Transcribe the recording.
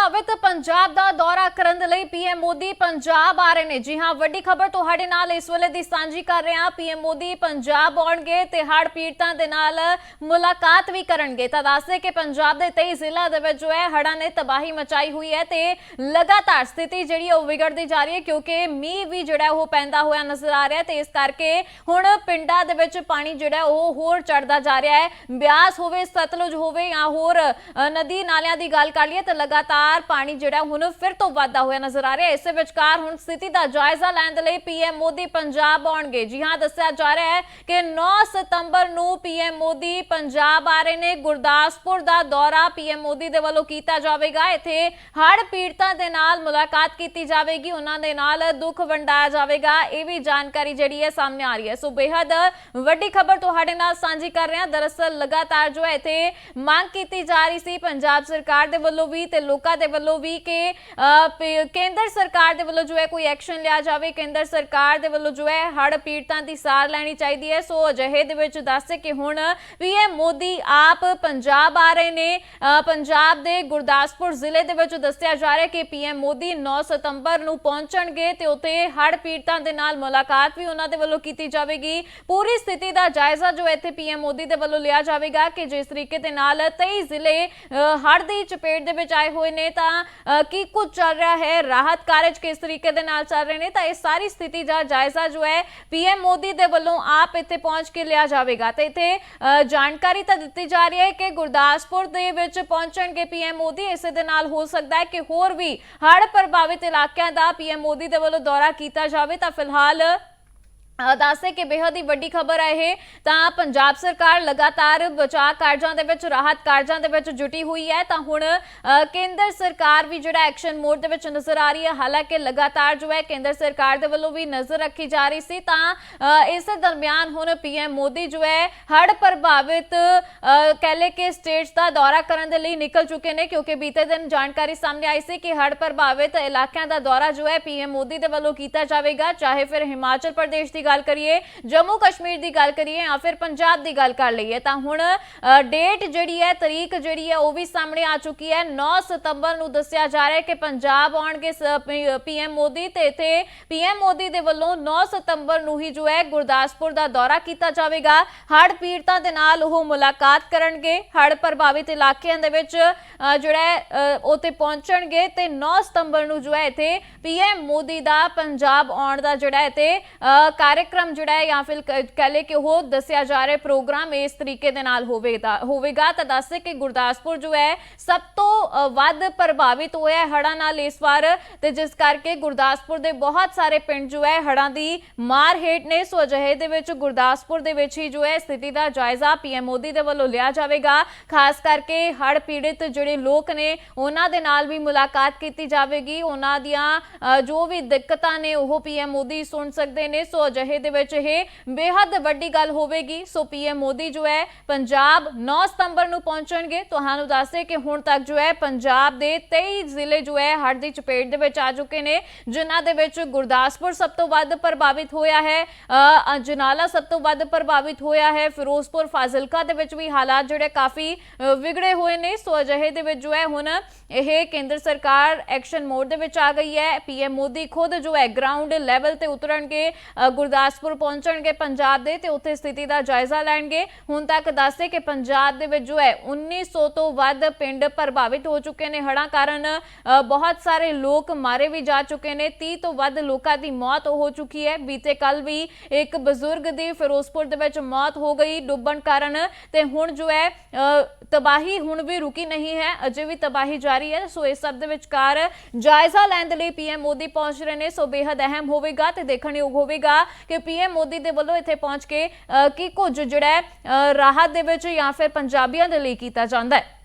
ਪ੍ਰਭਾਵਿਤ ਪੰਜਾਬ ਦਾ ਦੌਰਾ ਕਰਨ ਦੇ ਲਈ ਪੀਐਮ ਮੋਦੀ ਪੰਜਾਬ ਆ ਰਹੇ ਨੇ। ਜੀ ਹਾਂ, ਵੱਡੀ ਖਬਰ ਤੁਹਾਡੇ ਨਾਲ ਇਸ ਵੇਲੇ ਦੀ ਸਾਂਝੀ ਕਰ ਰਹੇ ਹਾਂ। ਪੀਐਮ ਮੋਦੀ ਪੰਜਾਬ ਆਉਣਗੇ ਤੇ ਹੜ੍ਹ ਪੀੜਤਾਂ ਦੇ ਨਾਲ ਮੁਲਾਕਾਤ ਵੀ ਕਰਨਗੇ। ਤਾਂ ਦੱਸਦੇ ਕਿ ਪੰਜਾਬ ਦੇ 23 ਜ਼ਿਲ੍ਹਾ ਦੇ ਵਿੱਚ ਜੋ ਹੈ, ਹੜ੍ਹਾਂ ਨੇ ਤਬਾਹੀ ਮਚਾਈ ਹੋਈ ਹੈ ਤੇ ਲਗਾਤਾਰ ਸਥਿਤੀ ਜਿਹੜੀ ਹੈ ਉਹ ਵਿਗੜਦੀ ਜਾ ਰਹੀ ਹੈ ਕਿਉਂਕਿ ਮੀਂਹ ਵੀ ਜਿਹੜਾ ਉਹ ਪੈਂਦਾ ਹੋਇਆ ਨਜ਼ਰ ਆ ਰਿਹਾ ਤੇ ਇਸ ਕਰਕੇ ਹੁਣ ਪਿੰਡਾਂ ਦੇ ਵਿੱਚ ਪਾਣੀ ਜਿਹੜਾ ਉਹ ਹੋਰ ਚੜਦਾ ਜਾ ਰਿਹਾ ਹੈ। ਬਿਆਸ ਹੋਵੇ, ਸਤਲੁਜ ਹੋਵੇ ਜਾਂ ਹੋਰ ਨਦੀ ਨਾਲਿਆਂ ਦੀ ਗੱਲ ਕਰ ਲਈਏ ਤਾਂ ਲਗਾਤਾਰ ਪਾਣੀ ਜਿਹੜਾ ਹੁਣ ਫਿਰ ਤੋਂ ਵਾਧਾ ਹੋਇਆ ਨਜ਼ਰ ਆ ਰਿਹਾ ਹੈ। ਇਸੇ ਵਿਚਕਾਰ ਹੁਣ ਸਥਿਤੀ ਦਾ ਜਾਇਜ਼ਾ ਲੈਣ ਦੇ ਲਈ ਪੀਐਮ ਮੋਦੀ ਪੰਜਾਬ ਆਉਣਗੇ। ਜੀ ਹਾਂ, ਦੱਸਿਆ ਜਾ ਰਿਹਾ ਹੈ ਕਿ 9 ਸਤੰਬਰ ਨੂੰ ਪੀਐਮ ਮੋਦੀ ਪੰਜਾਬ ਆ ਰਹੇ ਨੇ। ਗੁਰਦਾਸਪੁਰ ਦਾ ਦੌਰਾ ਪੀਐਮ ਮੋਦੀ ਦੇ ਵੱਲੋਂ ਕੀਤਾ ਜਾਵੇਗਾ। ਇੱਥੇ ਹੜ੍ਹ ਪੀੜਤਾਂ ਦੇ ਨਾਲ ਮੁਲਾਕਾਤ ਕੀਤੀ ਜਾਵੇਗੀ। ਉਹਨਾਂ ਦੇ ਨਾਲ ਦੁੱਖ ਵੰਡਾਇਆ ਜਾਵੇਗਾ। ਇਹ ਵੀ ਜਾਣਕਾਰੀ ਜਿਹੜੀ ਹੈ ਸਾਹਮਣੇ ਆ ਰਹੀ ਹੈ। ਸੋ ਬੇहद ਵੱਡੀ ਖਬਰ ਤੁਹਾਡੇ ਨਾਲ ਸਾਂਝੀ ਕਰ ਰਹੇ। ਹਾਂ ਦਰਅਸਲ ਲਗਾਤਾਰ ਜੋ ਹੈ, ਇੱਥੇ ਮੰਗ ਕੀਤੀ ਜਾ ਰਹੀ ਸੀ ਪੰਜਾਬ ਸਰਕਾਰ ਦੇ ਵੱਲੋਂ ਵੀ ਤੇ ਲੋਕਾਂ ਦੇ ਵੱਲੋਂ ਵੀ ਕਿ ਕੇਂਦਰ ਸਰਕਾਰ ਦੇ ਵੱਲੋਂ ਜੋ ਹੈ ਕੋਈ ਐਕਸ਼ਨ ਲਿਆ ਜਾਵੇ ਕੇਂਦਰ ਸਰਕਾਰ ਦੇ ਵੱਲੋਂ ਜੋ ਹੈ ਹੜ੍ਹ ਪੀੜਤਾਂ ਦੀ ਸਾਰ ਲੈਣੀ ਚਾਹੀਦੀ ਹੈ। ਸੋ ਅਜਿਹੇ ਦੇ ਵਿੱਚ ਦੱਸੇ ਕਿ ਹੁਣ ਪੀਐਮ ਮੋਦੀ ਆਪ ਪੰਜਾਬ ਆ ਰਹੇ ਨੇ। ਪੰਜਾਬ ਦੇ ਗੁਰਦਾਸਪੁਰ ਜ਼ਿਲ੍ਹੇ ਦੇ ਵਿੱਚ ਦੱਸਿਆ ਜਾ ਰਿਹਾ ਹੈ ਕਿ ਪੀਐਮ ਮੋਦੀ 9 ਸਤੰਬਰ ਨੂੰ ਪਹੁੰਚਣਗੇ ਤੇ ਉੱਥੇ ਹੜ੍ਹ ਪੀੜਤਾਂ ਦੇ ਨਾਲ ਮੁਲਾਕਾਤ ਵੀ ਉਹਨਾਂ ਦੇ ਵੱਲੋਂ ਕੀਤੀ ਜਾਵੇਗੀ। ਪੂਰੀ ਸਥਿਤੀ ਦਾ ਜਾਇਜ਼ਾ ਜੋ ਇੱਥੇ ਪੀਐਮ ਮੋਦੀ ਦੇ ਵੱਲੋਂ ਲਿਆ ਜਾਵੇਗਾ ਕਿ ਜਿਸ ਤਰੀਕੇ ਦੇ ਨਾਲ 23 ਜ਼ਿਲ੍ਹੇ ਅ, ਹੜ੍ਹ ਦੀ ਚਪੇਟ ਦੇ ਵਿੱਚ ਆਏ ਹੋਏ ਨੇ। ਤਾਂ ਕੀ ਕੁਝ ਚੱਲ ਰਿਹਾ ਹੈ? ਰਾਹਤ ਕਾਰਜ ਕਿਸ ਤਰੀਕੇ ਦੇ ਨਾਲ ਚੱਲ ਰਹੇ ਨੇ? ਤਾਂ ਇਹ ਸਾਰੀ ਸਥਿਤੀ ਦਾ ਜਾਇਜ਼ਾ ਜੋ ਹੈ ਪੀਐਮ ਮੋਦੀ ਦੇ ਵੱਲੋਂ ਆਪ ਇੱਥੇ ਪਹੁੰਚ ਕੇ ਲਿਆ ਜਾਵੇਗਾ। ਤੇ ਇੱਥੇ ਅ, ਜਾਣਕਾਰੀ ਤਾਂ ਦਿੱਤੀ ਜਾ ਰਹੀ ਹੈ ਕਿ ਗੁਰਦਾਸਪੁਰ ਦੇ ਵਿੱਚ ਪਹੁੰਚਣਗੇ ਪੀਐਮ ਮੋਦੀ। ਇਸੇ ਦੇ ਨਾਲ ਹੋ ਸਕਦਾ ਹੈ ਕਿ ਹੋਰ ਵੀ ਹੜ੍ਹ ਪ੍ਰਭਾਵਿਤ ਇਲਾਕਿਆਂ ਦਾ ਪੀਐਮ ਮੋਦੀ ਦੇ ਵੱਲੋਂ ਦੌਰਾ ਕੀਤਾ ਜਾਵੇ। ਤਾਂ ਫਿਲਹਾਲ ਦੱਸਦੇ ਕਿ ਬੇहद ਹੀ ਵੱਡੀ ਖਬਰ ਹੈ ਇਹ। ਤਾਂ ਪੰਜਾਬ ਸਰਕਾਰ ਲਗਾਤਾਰ ਬਚਾਅ ਕਾਰਜਾਂ ਦੇ ਵਿੱਚ ਰਾਹਤ ਕਾਰਜਾਂ ਦੇ ਵਿੱਚ ਜੁਟੀ ਹੋਈ ਹੈ। ਤਾਂ ਹੁਣ ਕੇਂਦਰ ਸਰਕਾਰ ਵੀ ਜਿਹੜਾ ਐਕਸ਼ਨ ਮੋਡ ਦੇ ਵਿੱਚ ਨਜ਼ਰ ਆ ਰਹੀ ਹੈ। ਹਾਲਾਂਕਿ ਲਗਾਤਾਰ ਜੋ ਹੈ ਕੇਂਦਰ ਸਰਕਾਰ ਦੇ ਵੱਲੋਂ ਵੀ ਨਜ਼ਰ ਰੱਖੀ ਜਾ ਰਹੀ ਸੀ। ਤਾਂ ਇਸ ਦਰਮਿਆਨ ਹੁਣ ਪੀਐਮ ਮੋਦੀ ਜੋ ਹੈ ਹੜ੍ਹ ਪ੍ਰਭਾਵਿਤ ਅ, ਕਹਿ ਲੇ ਕਿ ਸਟੇਟਸ ਦਾ ਦੌਰਾ ਕਰਨ ਦੇ ਲਈ ਨਿਕਲ ਚੁੱਕੇ ਨੇ। ਕਿਉਂਕਿ ਬੀਤੇ ਦਿਨ ਜਾਣਕਾਰੀ ਸਾਹਮਣੇ ਆਈ ਸੀ ਕਿ ਹੜ੍ਹ ਪ੍ਰਭਾਵਿਤ ਇਲਾਕਿਆਂ ਦਾ ਦੌਰਾ ਜੋ ਹੈ ਪੀਐਮ ਮੋਦੀ ਦੇ ਵੱਲੋਂ ਕੀਤਾ ਜਾਵੇਗਾ। ਚਾਹੇ ਫਿਰ ਹਿਮਾਚਲ ਪ੍ਰਦੇਸ਼ ਦੀ ਗੱਲ ਕਰੀਏ ਜੰਮੂ ਕਸ਼ਮੀਰ ਦੀ ਗੱਲ ਕਰੀਏ ਜਾਂ ਫਿਰ ਪੰਜਾਬ ਦੀ ਗੱਲ ਕਰ ਲਈਏ ਤਾਂ ਹੁਣ ਡੇਟ ਜਿਹੜੀ ਹੈ ਤਰੀਕ ਜਿਹੜੀ ਹੈ ਉਹ ਵੀ ਸਾਹਮਣੇ ਆ ਚੁੱਕੀ ਹੈ। 9 ਸਤੰਬਰ ਨੂੰ ਦੱਸਿਆ ਜਾ ਰਿਹਾ ਹੈ ਕਿ ਪੰਜਾਬ ਆਉਣਗੇ ਪੀਐਮ ਮੋਦੀ ਤੇ ਇਥੇ ਪੀਐਮ ਮੋਦੀ ਦੇ ਵੱਲੋਂ 9 ਸਤੰਬਰ ਨੂੰ ਹੀ ਜੋ ਹੈ ਗੁਰਦਾਸਪੁਰ ਦਾ ਦੌਰਾ ਕੀਤਾ ਜਾਵੇਗਾ। ਹੜ੍ਹ ਪੀੜਤਾਂ ਦੇ ਨਾਲ ਉਹ ਮੁਲਾਕਾਤ ਕਰਨਗੇ। ਹੜ੍ਹ ਪ੍ਰਭਾਵਿਤ ਇਲਾਕਿਆਂ ਦੇ ਵਿੱਚ ਜਿਹੜਾ ਹੈ, ਉੱਥੇ ਪਹੁੰਚਣਗੇ ਤੇ 9 ਸਤੰਬਰ ਨੂੰ ਜੋ ਹੈ ਇੱਥੇ ਪੀਐਮ ਮੋਦੀ ਦਾ ਪੰਜਾਬ ਆਉਣ ਦਾ ਜਿਹੜਾ ਇੱਥੇ ਅ, ਕਾਰਜਕ੍ਰਮ ਜਿਹੜਾ ਹੈ ਜਾਂ ਫਿਰ ਕ- ਕਹਿ ਲਏ ਕਿ ਉਹ ਦੱਸਿਆ ਜਾ ਰਿਹਾ ਪ੍ਰੋਗਰਾਮ ਇਸ ਤਰੀਕੇ ਦੇ ਨਾਲ ਹੋਵੇਗਾ ਹੋਵੇਗਾ। ਤਾਂ ਦੱਸੇ ਕਿ ਗੁਰਦਾਸਪੁਰ ਜੋ ਹੈ, ਸਭ ਤੋਂ ਵੱਧ ਪ੍ਰਭਾਵਿਤ ਹੋਇਆ ਹੈ ਨਾਲ ਇਸ ਵਾਰ ਤੇ ਜਿਸ ਕਰਕੇ ਗੁਰਦਾਸਪੁਰ ਦੇ ਬਹੁਤ ਸਾਰੇ ਪਿੰਡ ਜੋ ਹੈ, ਹੜ੍ਹਾਂ ਦੀ ਮਾਰ ਹੇਠ ਨੇ। ਸੋ ਅਜਿਹੇ ਦੇ ਵਿੱਚ ਗੁਰਦਾਸਪੁਰ ਦੇ ਵਿੱਚ ਹੀ ਜੋ ਹੈ, ਸਥਿਤੀ ਦਾ ਜਾਇਜ਼ਾ ਪੀਐਮ ਮੋਦੀ ਦੇ ਵੱਲੋਂ ਲਿਆ ਜਾਵੇਗਾ। ਖਾਸ ਕਰਕੇ ਹੜ ਪੀੜਿਤ ਜਿਹੜੇ ਲੋਕ ਨੇ, ਉਹਨਾਂ ਦੇ ਨਾਲ ਵੀ ਮੁਲਾਕਾਤ ਕੀਤੀ ਜਾਵੇਗੀ। ਉਹਨਾਂ ਦੀਆਂ ਜੋ ਵੀ ਦਿੱਕਤਾਂ ਨੇ, ਉਹ ਪੀਐਮ ਮੋਦੀ ਸੁਣ ਸਕਦੇ ਨੇ। ਸੋ ਅਜਿਹੇ ਦੇ ਵਿੱਚ ਇਹ ਬੇहद ਵੱਡੀ ਗੱਲ ਹੋਵੇਗੀ। ਸੋ ਪੀਐਮ ਮੋਦੀ ਜੋ ਹੈ, ਪੰਜਾਬ 9 ਸਤੰਬਰ ਨੂੰ ਪਹੁੰਚਣਗੇ। ਤੁਹਾਨੂੰ ਦੱਸਦੇ ਕਿ ਹੁਣ ਤੱਕ ਜੋ ਹੈ, ਪੰਜਾਬ ਦੇ 23 ਜ਼ਿਲ੍ਹੇ ਜੋ ਹੈ, ਹੜ੍ਹ ਦੀ ਚਪੇਟ ਦੇ ਵਿੱਚ ਆ ਚੁੱਕੇ ਨੇ, ਜਿਨ੍ਹਾਂ ਦੇ ਵਿੱਚ ਗੁਰਦਾਸਪੁਰ ਸਭ ਤੋਂ ਵੱਧ ਪ੍ਰਭਾਵਿਤ ਹੋਇਆ ਹੈ ਜਨਾਲਾ ਸਭ ਤੋਂ ਵੱਧ ਪ੍ਰਭਾਵਿਤ ਹੋਇਆ ਹੈ, ਫਿਰੋਜ਼ਪੁਰ, ਫਾਜ਼ਿਲਕਾ ਦੇ ਵਿੱਚ ਵੀ ਹਾਲਾਤ ਜਿਹੜੇ ਕਾਫੀ ਵਿਗੜੇ ਹੋਏ ਨੇ। ਸੋ ਅਜਿਹੇ ਦੇ ਵਿੱਚ ਜੋ ਹੈ, ਹੁਣ ਇਹ ਕੇਂਦਰ ਸਰਕਾਰ ਐਕਸ਼ਨ ਮੋਡ ਦੇ ਵਿੱਚ ਆ ਗਈ ਹੈ। ਪੀਐਮ ਮੋਦੀ ਖੁਦ ਜੋ ਹੈ, ਗਰਾਊਂਡ ਲੈਵਲ ਤੇ ਉਤਰਨਗੇ। ਗੁਰਦਾਸਪੁਰ ਪਹੁੰਚਣਗੇ ਪੰਜਾਬ ਦੇ ਤੇ ਉੱਥੇ ਸਥਿਤੀ ਦਾ ਜਾਇਜ਼ਾ ਲੈਣਗੇ। ਹੁਣ ਤੱਕ ਦੱਸਦੇ ਕਿ ਪੰਜਾਬ ਦੇ ਵਿੱਚ ਜੋ ਹੈ 1900 ਤੋਂ ਵੱਧ ਪਿੰਡ ਪ੍ਰਭਾਵਿਤ ਹੋ ਚੁੱਕੇ ਨੇ। ਹੜ੍ਹਾਂ ਕਾਰਨ ਬਹੁਤ ਸਾਰੇ ਲੋਕ ਮਾਰੇ ਵੀ ਜਾ ਚੁੱਕੇ ਨੇ। 30 ਤੋਂ ਵੱਧ ਲੋਕਾਂ ਦੀ ਮੌਤ ਹੋ ਚੁੱਕੀ ਹੈ। ਬੀਤੇ ਕੱਲ ਵੀ ਇੱਕ ਬਜ਼ੁਰਗ ਦੀ ਫਿਰੋਜ਼ਪੁਰ ਦੇ ਵਿੱਚ ਮੌਤ ਹੋ ਗਈ ਡੁੱਬਣ ਕਾਰਨ। ਤੇ ਹੁਣ ਜੋ ਹੈ ਤਬਾਹੀ ਹੁਣ ਵੀ ਰੁਕੀ ਨਹੀਂ ਹੈ। ਅਜੇ ਵੀ ਤਬਾਹੀ ਜਾਰੀ ਹੈ। ਸੋ ਇਸ ਸਭ ਦੇ ਵਿਚਕਾਰ ਜਾਇਜ਼ਾ ਲੈਣ ਦੇ ਲਈ ਪੀਐਮ ਮੋਦੀ ਪਹੁੰਚ ਰਹੇ ਨੇ। ਸੋ ਬੇहद ਅਹਿਮ ਹੋਵੇਗਾ ਤੇ ਦੇਖਣਯੋਗ ਹੋਵੇਗਾ ਕਿ ਪੀਐਮ ਮੋਦੀ ਦੇ ਵੱਲੋਂ ਇੱਥੇ ਪਹੁੰਚ ਕੇ ਅ, ਕੀ ਕੁਝ ਜਿਹੜਾ ਹੈ, ਅ, ਰਾਹਤ ਦੇ ਵਿੱਚ ਜਾਂ ਫਿਰ ਪੰਜਾਬੀਆਂ ਦੇ ਲਈ ਕੀਤਾ ਜਾਂਦਾ ਹੈ?